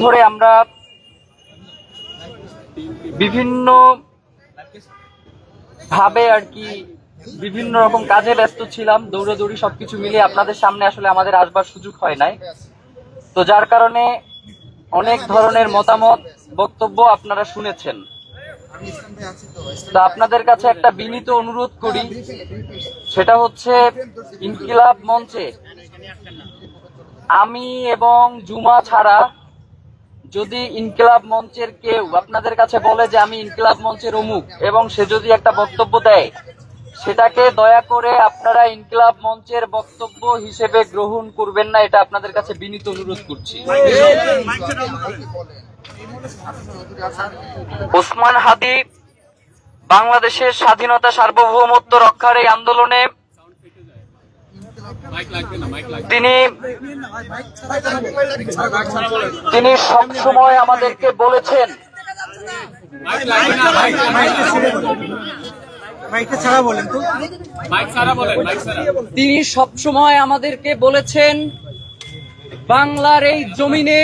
ধরে আমরা বিভিন্ন ভাবে আর কি বিভিন্ন রকম কাজে ব্যস্ত ছিলাম, দৌড়াদৌড়ি সবকিছু মিলিয়ে আপনাদের সামনে আসলে আমাদের আসবার সুযোগ হয় নাই। তো যার কারণে অনেক ধরনের মতামত, বক্তব্য আপনারা শুনেছেন। তা আপনাদের কাছে একটা বিনীত অনুরোধ করি, সেটা হচ্ছে ইনকিলাব মঞ্চে আমি এবং জুমা ছাড়া যদি ইনকিলাব মঞ্চের কেউ আপনাদের কাছে বলে যে আমি ইনকিলাব মঞ্চের অমুক এবং সে যদি একটা বক্তব্য দেয়, সেটাকে দয়া করে আপনারা ইনকিলাব মঞ্চের বক্তব্য হিসেবে গ্রহণ করবেন না, এটা আপনাদের কাছে বিনীত অনুরোধ করছি। ওসমান হাদি বাংলাদেশের স্বাধীনতা সার্বভৌমত্ব রক্ষার এই আন্দোলনে তিনি তিনি সবসময় আমাদেরকে বলেছেন। মাইকটা ছাড়া বলেন তিনি সবসময় আমাদেরকে বলেছেন বাংলার এই জমিনে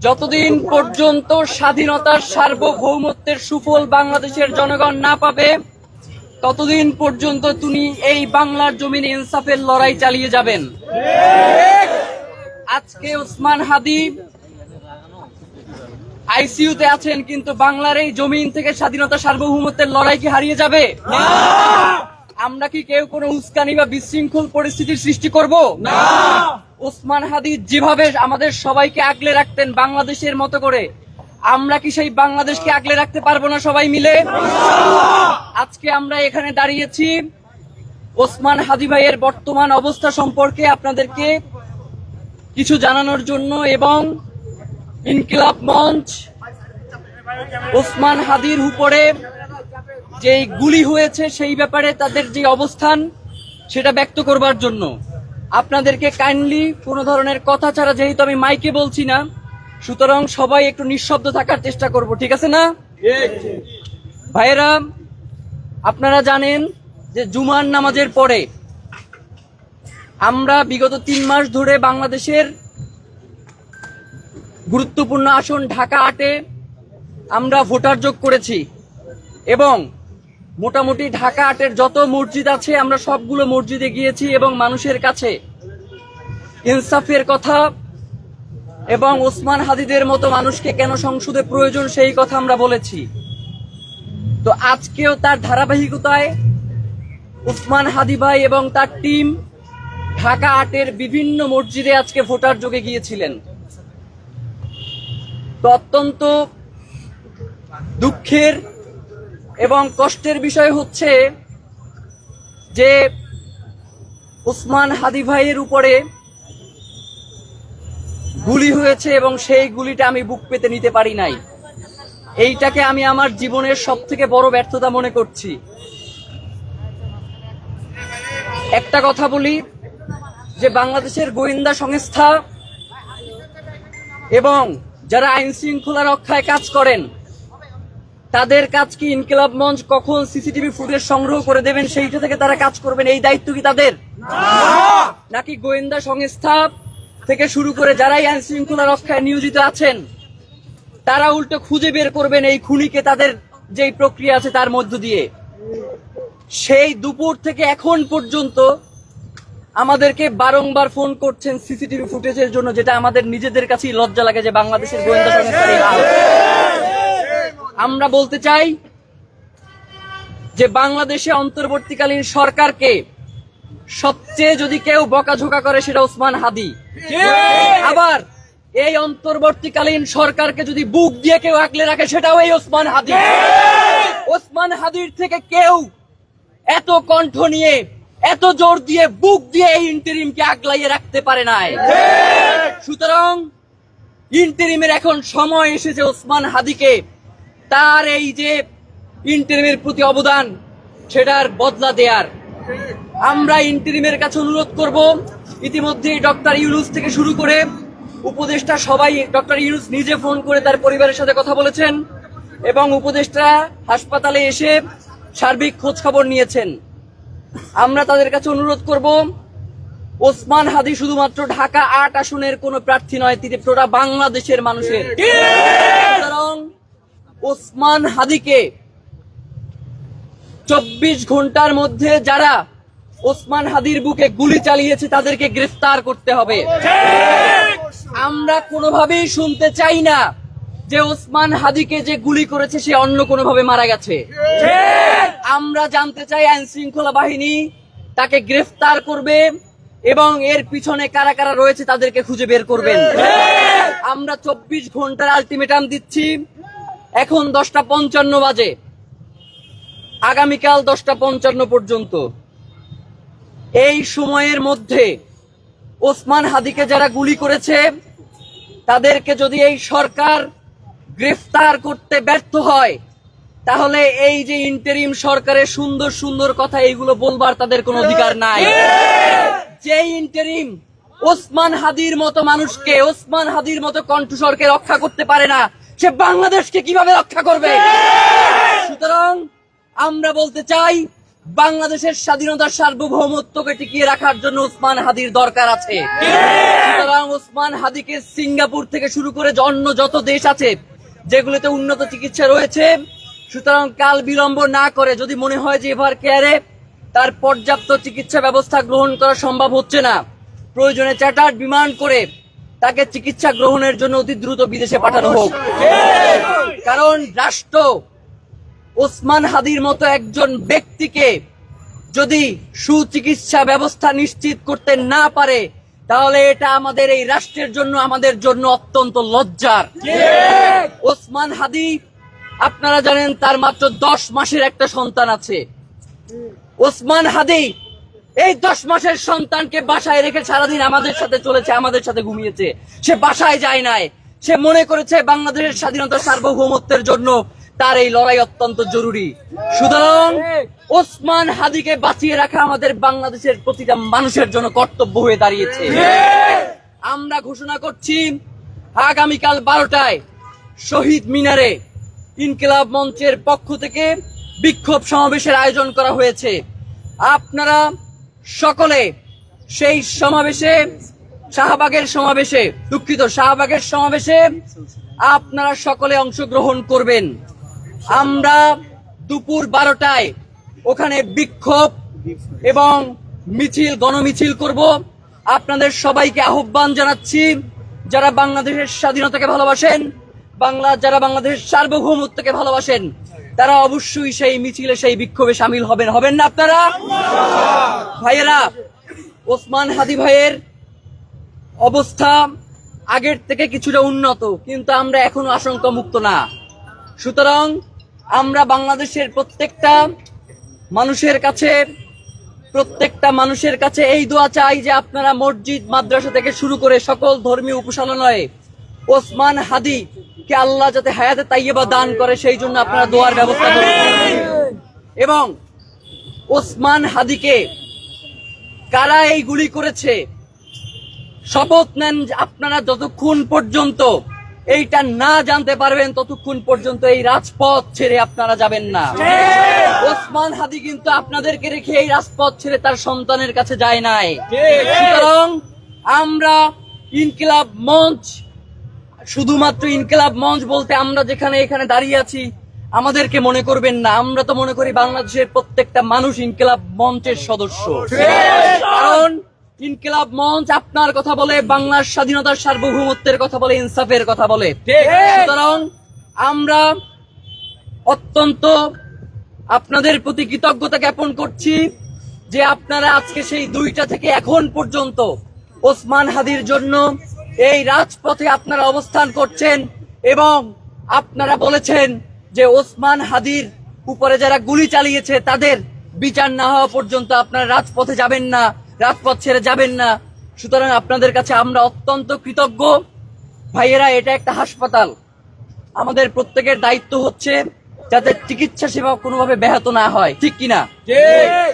যতদিন পর্যন্ত স্বাধীনতার সার্বভৌমত্বের সুফল বাংলাদেশের জনগণ না পাবে ততদিন পর্যন্ত তিনি এই বাংলার জমিনে ইনসাফের লড়াই চালিয়ে যাবেন। আজকে ওসমান হাদি আইসিইউতে আছেন, কিন্তু বাংলার এই জমিন থেকে স্বাধীনতা সার্বভৌমত্বের লড়াই কি হারিয়ে যাবে? আমরা কি কেউ কোনো উস্কানি বা বিশৃঙ্খল পরিস্থিতির সৃষ্টি করব? না ওসমান হাদি যেভাবে আমাদের সবাইকে আগলে রাখতেন বাংলাদেশের মতো করে আমরা কি সেই বাংলাদেশকে আগলে রাখতে পারব না সবাই মিলে? আজকে আমরা এখানে দাঁড়িয়েছি ওসমান হাদি ভাইয়ের বর্তমান অবস্থা সম্পর্কে আপনাদেরকে কিছু জানানোর জন্য এবং ইনকিলাব মঞ্চ ওসমান হাদির উপরে যে গুলি হয়েছে সেই ব্যাপারে তাদের যে অবস্থান, সেটা ব্যক্ত করবার জন্য। আপনাদেরকে কাইন্ডলি কোনো ধরনের কথা ছাড়া যেহেতু আমি মাইকে বলছি না সুতরাং সবাই একটু নিঃশব্দ থাকার চেষ্টা করব, ঠিক আছে না? ভাইয়েরা, আপনারা জানেন যে জুমার নামাজের পরে আমরা বিগত তিন মাস ধরে বাংলাদেশের গুরুত্বপূর্ণ আসন ঢাকা আটে আমরা ভোটার যোগ করেছি এবং মোটামুটি ঢাকা আটের যত মসজিদ আছে, আমরা সবগুলো মসজিদে গিয়েছি এবং মানুষের কাছে ইনসাফের কথা এবং ওসমান হাদিদের মতো মানুষকে কেন সংসদে প্রয়োজন সেই কথা আমরা বলেছি। তো আজকেও তার ধারাবাহিকতায় উসমান হাদি ভাই এবং তার টিম ঢাকা আটের বিভিন্ন মসজিদে আজকে ভোটার যোগে গিয়েছিলেন। তো অত্যন্ত দুঃখের এবং কষ্টের বিষয় হচ্ছে যে উসমান হাদি ভাইয়ের উপরে গুলি হয়েছে এবং সেই গুলিটা আমি বুক পেতে নিতে পারি নাই। এইটাকে আমি আমার জীবনের সব থেকে বড় ব্যর্থতা মনে করছি। একটা কথা বলি যে বাংলাদেশের গোয়েন্দা সংস্থা এবং যারা আইন শৃঙ্খলা রক্ষায় কাজ করেন তাদের কাজ কি ইনকিলাব মঞ্চ কখন সিসিটিভি ফুটেজ সংগ্রহ করে দেবেন সেইটা থেকে তারা কাজ করবেন এই দায়িত্ব কি তাদের? নাকি গোয়েন্দা সংস্থা থেকে শুরু করে যারাই আইন শৃঙ্খলা রক্ষায় নিয়োজিত আছেন, তারা উল্টো খুঁজে বের করবেন এই খুনিকে তাদের যেই প্রক্রিয়া আছে তার মধ্য দিয়ে সেই দুপুর থেকে এখন পর্যন্ত আমাদেরকে বারংবার ফোন করছেন সিসিটিভি ফুটেজের জন্য, যেটা আমাদের নিজেদের কাছেই লজ্জা লাগে যে বাংলাদেশের গোয়েন্দা হাল। আমরা বলতে চাই যে বাংলাদেশে অন্তর্বর্তীকালীন সরকারকে সবচেয়ে যদি কেউ বকাঝোকা করে সেটা ওসমান হাদি। আবার এই অন্তর্বর্তীকালীন সরকারকে যদি বুক দিয়ে কেউ আঁকলে রাখে সেটাও এই ওসমান হাদি। ওসমান হাদির থেকে কেউ এত কণ্ঠ নিয়ে এত জোর দিয়ে বুক দিয়ে এই ইন্টারিমকে আগলাইয়ে রাখতে পারে নাই। সুতরাং ইন্টারিমের এখন সময় এসেছে ওসমান হাদিকে। তার এই যে ইন্টারিমের প্রতি অবদান সেটার বদলা দেয়ার। আমরা ইন্টারিমের কাছে অনুরোধ করব ইতিমধ্যে ডক্টর ইউনুস থেকে শুরু করে উপদেষ্টা সবাই ডক্টর ইউনুস নিজে ফোন করে তার পরিবারের সাথে কথা বলেছেন এবং উপদেষ্টা হাসপাতালে এসে সার্বিক খোঁজ খবর নিয়েছেন। আমরা তাদের কাছে অনুরোধ করব, ওসমান হাদি শুধুমাত্র ঢাকা আট আসনের কোন প্রার্থী নয়, তিনি পুরো বাংলাদেশের মানুষের। সুতরাং ওসমান হাদিকে চব্বিশ ঘণ্টার মধ্যে যারা ওসমান হাদির বুকে গুলি চালিয়েছে তাদেরকে গ্রেফতার করতে হবে। আমরা কোনোভাবেই শুনতে চাই না যে ওসমান হাদিকে যে গুলি করেছে সে অন্য কোনোভাবে মারা গেছে। আমরা জানতে চাই আইন শৃঙ্খলা বাহিনী তাকে গ্রেফতার করবে এবং এর পিছনে কারা কারা রয়েছে তাদেরকে খুঁজে বের করবেন। আমরা চব্বিশ ঘণ্টার আলটিমেটাম দিচ্ছি। এখন দশটা পঞ্চান্ন বাজে। আগামীকাল দশটা পঞ্চান্ন পর্যন্ত। এই সময়ের মধ্যে ওসমান হাদিকে যারা গুলি করেছে তাদেরকে যদি এই সরকার গ্রেফতার করতে ব্যর্থ হয় তাহলে এই যে ইন্টারিম সরকারের সুন্দর সুন্দর কথা এইগুলো বলবার তাদের কোনো অধিকার নাই। যে ইন্টারিম ওসমান হাদির মতো মানুষকে ওসমান হাদির মতো কণ্ঠস্বরকে রক্ষা করতে পারে না সে বাংলাদেশকে কীভাবে রক্ষা করবে? সুতরাং আমরা বলতে চাই বাংলাদেশের স্বাধীনতার সার্বভৌমত্বকে টিকিয়ে রাখার জন্য ওসমান হাদির দরকার আছে। সুতরাং ওসমান হাদিকে সিঙ্গাপুর থেকে শুরু করে অন্য যত দেশ আছে, যেগুলোতে উন্নত চিকিৎসা রয়েছে, সুতরাং কাল বিলম্ব না করে যদি মনে হয় যে এভার কেয়ারে তার পর্যাপ্ত চিকিৎসা ব্যবস্থা গ্রহণ করা সম্ভব হচ্ছে না, প্রয়োজনে চ্যাটার্ড বিমান করে তাকে চিকিৎসা গ্রহণের জন্য অতি দ্রুত বিদেশে পাঠানো হোক। কারণ রাষ্ট্র ওসমান হাদির মতো একজন ব্যক্তিকে যদি সুচিকিৎসা ব্যবস্থা নিশ্চিত করতে না পারে, তাহলে এটা আমাদের এই রাষ্ট্রের জন্য, আমাদের জন্য অত্যন্ত লজ্জার। ওসমান হাদি, আপনারা জানেন তার মাত্র দশ মাসের একটা সন্তান আছে। ওসমান হাদি, এই দশ মাসের সন্তানকে বাসায় রেখে সারাদিন আমাদের সাথে চলেছে, আমাদের সাথে ঘুমিয়েছে। সে বাসায় যায় নাই। সে মনে করেছে বাংলাদেশের স্বাধীনতা সার্বভৌমত্বের জন্য তার এই লড়াই অত্যন্ত জরুরি। সুতরাং ওসমান হাদিকে বাঁচিয়ে রাখা আমাদের বাংলাদেশের প্রতিটা মানুষের জন্য কর্তব্য হয়ে দাঁড়িয়েছে। আমরা ঘোষণা করছি আগামীকাল বারোটায় শহীদ মিনারে ইনকিলাব মঞ্চের পক্ষ থেকে বিক্ষোভ সমাবেশের আয়োজন করা হয়েছে। আপনারা সকলে সেই সমাবেশে শাহবাগের সমাবেশে দুঃখিত শাহবাগের সমাবেশে আপনারা সকলে অংশগ্রহণ করবেন। আমরা দুপুর বারোটায় ওখানে বিক্ষোভ এবং মিছিল, গণমিছিল করব। আপনাদের সবাইকে আহ্বান জানাচ্ছি, যারা বাংলাদেশের স্বাধীনতাকে ভালোবাসেন, বাংলা, যারা বাংলাদেশের সার্বভৌমত্বকে ভালোবাসেন, তারা অবশ্যই সেই মিছিলে, সেই বিক্ষোভে সামিল হবেন। হবেন না আপনারা? ভাইয়েরা, ওসমান হাদি ভাইয়ের অবস্থা আগের থেকে কিছুটা উন্নত, কিন্তু আমরা এখনও আশঙ্কা মুক্ত না। সুতরাং আমরা বাংলাদেশের প্রত্যেকটা মানুষের কাছে, প্রত্যেকটা মানুষের কাছে এই দোয়া চাই যে আপনারা মসজিদ, মাদ্রাসা থেকে শুরু করে সকল ধর্মীয় উপাসনালয়ে ওসমান হাদি কে আল্লাহ যাতে হায়াতে তাইয়েবা দান করে, সেই জন্য আপনারা দোয়ার ব্যবস্থা করবেন এবং ওসমান হাদিকে কারা এই গুলি করেছে, শপথ নেন আপনারা যতক্ষণ পর্যন্ত এইটা না জানতে পারবেন ততক্ষণ পর্যন্ত এই রাজপথ ছেড়ে আপনারা যাবেন না। ওসমান হাদি কিন্তু আপনাদেরকে রেখে এই রাজপথ ছেড়ে তার সন্তানের কাছে যায় নাই। সুতরাং আমরা ইনকিলাব মঞ্চ শুধুমাত্র ইনকিলাব মঞ্চ বলতে আমরা যেখানে এখানে দাঁড়িয়ে আছি আমাদেরকে মনে করবেন না। আমরা তো মনে করি বাংলাদেশের প্রত্যেকটা মানুষ ইনকিলাব মঞ্চের সদস্য। কারণ ইনকিলাব মঞ্চ আপনার কথা বলে বাংলার স্বাধীনতার সার্বভৌমত্বের কথা বলে ইনসাফের কথা বলে। সুতরাং আমরা অত্যন্ত আপনাদের প্রতি কৃতজ্ঞতা জ্ঞাপন করছি যে আপনারা আজকে সেই দুইটা থেকে এখন পর্যন্ত ওসমান হাদির জন্য এই রাজপথে আপনারা অবস্থান করছেন এবং আপনারা বলেছেন যে ওসমান হাদির উপরে যারা গুলি চালিয়েছে তাদের বিচার না হওয়া পর্যন্ত আপনারা রাজপথে যাবেন না। রাজপথ ছেড়ে যাবেন না। সুতরাং আপনাদের কাছে আমরা অত্যন্ত কৃতজ্ঞ। ভাইয়েরা এটা একটা হাসপাতাল। আমাদের প্রত্যেকের দায়িত্ব হচ্ছে যাতে চিকিৎসা সেবা কোনোভাবে ব্যাহত না হয়। ঠিক কিনা?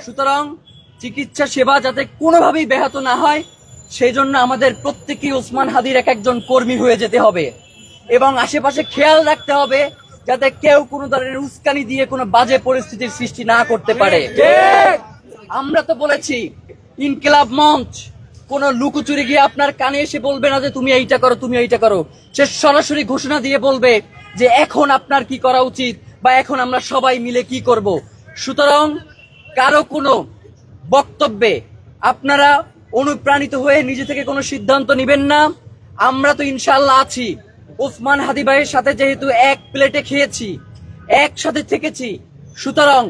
সুতরাং চিকিৎসা সেবা যাতে কোনোভাবেই ব্যাহত না হয় সেই জন্য আমাদের প্রত্যেকেই ওসমান হাদির এক একজন কর্মী হয়ে যেতে হবে। এবং আশেপাশে খেয়াল রাখতে হবে যাতে কেউ কোনো ধরনের উস্কানি দিয়ে কোনো বাজে পরিস্থিতির সৃষ্টি না করতে পারে। আমরা তো বলেছি ইনকিলাব মঞ্চ। কোন লুকোচুরি গিয়ে আপনার কানে এসে বলবে না যে তুমি এইটা করো, তুমি এইটা করো। সে সরাসরি ঘোষণা দিয়ে বলবে যে এখন আপনার কি করা উচিত বা এখন আমরা সবাই মিলে কি করব। সুতরাং কারও কোনো বক্তব্যে আপনারা অনুপ্রাণিত হয়ে নিজে থেকে কোনো সিদ্ধান্ত নেবেন না। আমরা তো ইনশাল্লাহ আছি। ওসমান হাদি ভাইয়ের সাথে যেহেতু এক প্লেটে খেয়েছি, একসাথে থেকেছি। সুতরাং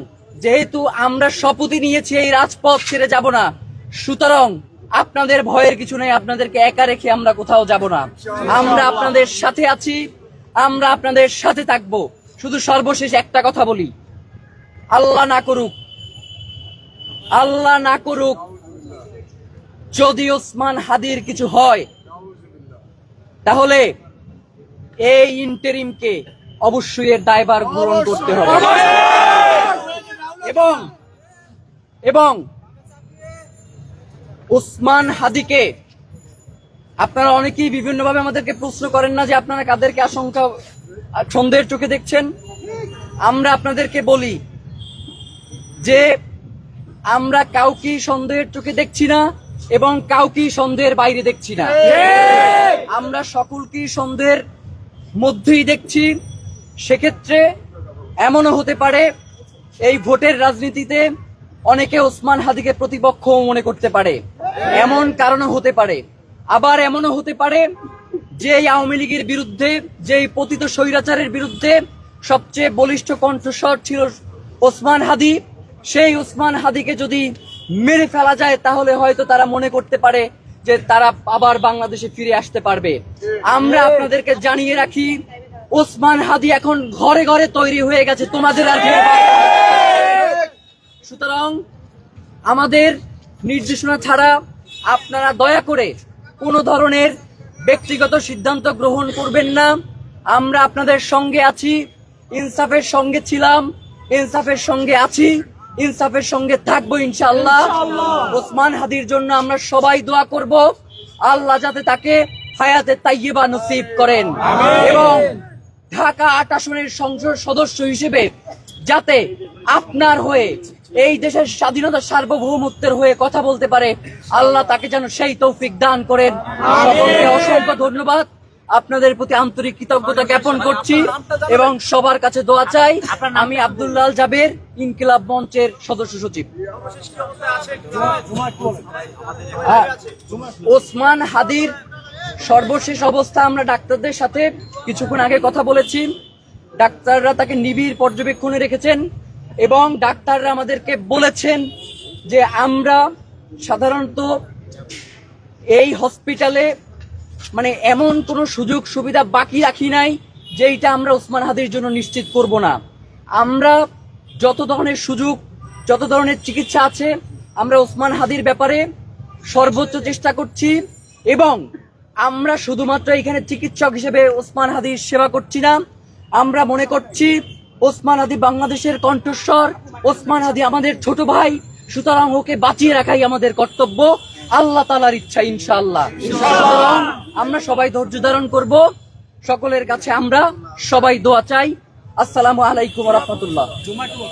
যেহেতু আমরা শপথই নিয়েছি, এই রাজপথ ছেড়ে যাব না। সুতরাং আপনাদের ভয়ের কিছু নেই আপনাদেরকে একা রেখে আমরা কোথাও যাব না। আমরা আপনাদের সাথে আছি আমরা আপনাদের সাথে থাকব। শুধু সর্বশেষ একটা কথা বলি। আল্লাহ না করুক আল্লাহ না করুক যদি ওসমান হাদির কিছু হয় তাহলে এই ইন্টারিমকে অবশ্যই এর দায়ভার গ্রহণ করতে হবে। এবং এবং ওসমান হাদিকে। আপনারা অনেকেই বিভিন্নভাবে আমাদেরকে প্রশ্ন করেন না যে আপনারা কাদেরকে আশঙ্কা, সন্দেহের চোখে দেখছেন? আমরা আপনাদেরকে বলি যে আমরা কাউকেই সন্দেহের চোখে দেখছি না এবং কাউকেই সন্দেহের বাইরে দেখছি না। আমরা সকলকেই সন্দেহের মধ্যেই দেখছি। সেক্ষেত্রে এমনও হতে পারে এই ভোটের রাজনীতিতে অনেকে ওসমান হাদিকে প্রতিপক্ষ মনে করতে পারে। এমন কারণও হতে পারে। আবার এমনও হতে পারে যে আওয়ামী লীগের বিরুদ্ধে, যে পতিত স্বৈরাচারের বিরুদ্ধে সবচেয়ে বলিষ্ঠ কণ্ঠস্বর ছিল ওসমান হাদি। সেই ওসমান হাদিকে যদি মেরে ফেলা যায়, তাহলে হয়তো তারা মনে করতে পারে যে তারা আবার বাংলাদেশে ফিরে আসতে পারবে। আমরা আপনাদেরকে জানিয়ে রাখি, ওসমান হাদি এখন ঘরে ঘরে তৈরি হয়ে গেছে। তোমাদের আর। সুতরাং আমাদের নির্দেশনা ছাড়া আপনারা দয়া করে কোনো ধরনের ব্যক্তিগত সিদ্ধান্ত গ্রহণ করবেন না। আমরা আপনাদের সঙ্গে আছি ইনসাফের সঙ্গে ছিলাম ইনসাফের সঙ্গে আছি ইনসাফের সঙ্গে থাকব ইনশাল্লাহ ওসমান হাদির জন্য আমরা সবাই দোয়া করব আল্লাহ যাতে তাকে হায়াতে তাইয়েবা নসিব করেন। এবং ঢাকা আট আসনের সংসদ সদস্য হিসেবে যাতে আপনার হয়ে এই দেশের স্বাধীনতা সার্বভৌমত্বের হয়ে কথা বলতে পারে আল্লাহ তাকে যেন সেই তৌফিক দান করেন। অসংখ্য ধন্যবাদ। আপনাদের প্রতি আন্তরিক কৃতজ্ঞতা জ্ঞাপন করছি এবং সবার কাছে দোয়া চাই। আমি আব্দুল্লাহ জাবের ইনকিলাব মঞ্চের সদস্য সচিব। হ্যাঁ, ওসমান হাদির সর্বশেষ অবস্থা আমরা ডাক্তারদের সাথে কিছুক্ষণ আগে কথা বলেছি। ডাক্তাররা তাকে নিবিড় পর্যবেক্ষণে রেখেছেন। এবং ডাক্তাররা আমাদেরকে বলেছেন যে আমরা সাধারণত এই হসপিটালে মানে এমন কোনো সুযোগ সুবিধা বাকি রাখি নাই যেইটা আমরা ওসমান হাদির জন্য নিশ্চিত করব না। আমরা যত ধরনের সুযোগ, যত ধরনের চিকিৎসা আছে, আমরা ওসমান হাদির ব্যাপারে সর্বোচ্চ চেষ্টা করছি এবং আমরা শুধুমাত্র এখানে চিকিৎসক হিসেবে ওসমান হাদির সেবা করছি না। আমরা মনে করছি ওসমান আদি বাংলাদেশের কণ্ঠস্বর। ওসমান আদি আমাদের ছোট ভাই। সুতরাং ওকে বাঁচিয়ে রাখাই আমাদের কর্তব্য। আল্লাহ তালার ইচ্ছা, ইনশাআল্লাহ। আমরা সবাই ধৈর্য ধারণ করব। সকলের কাছে আমরা সবাই দোয়া চাই। আসসালামু আলাইকুম রহমতুল্লাহ।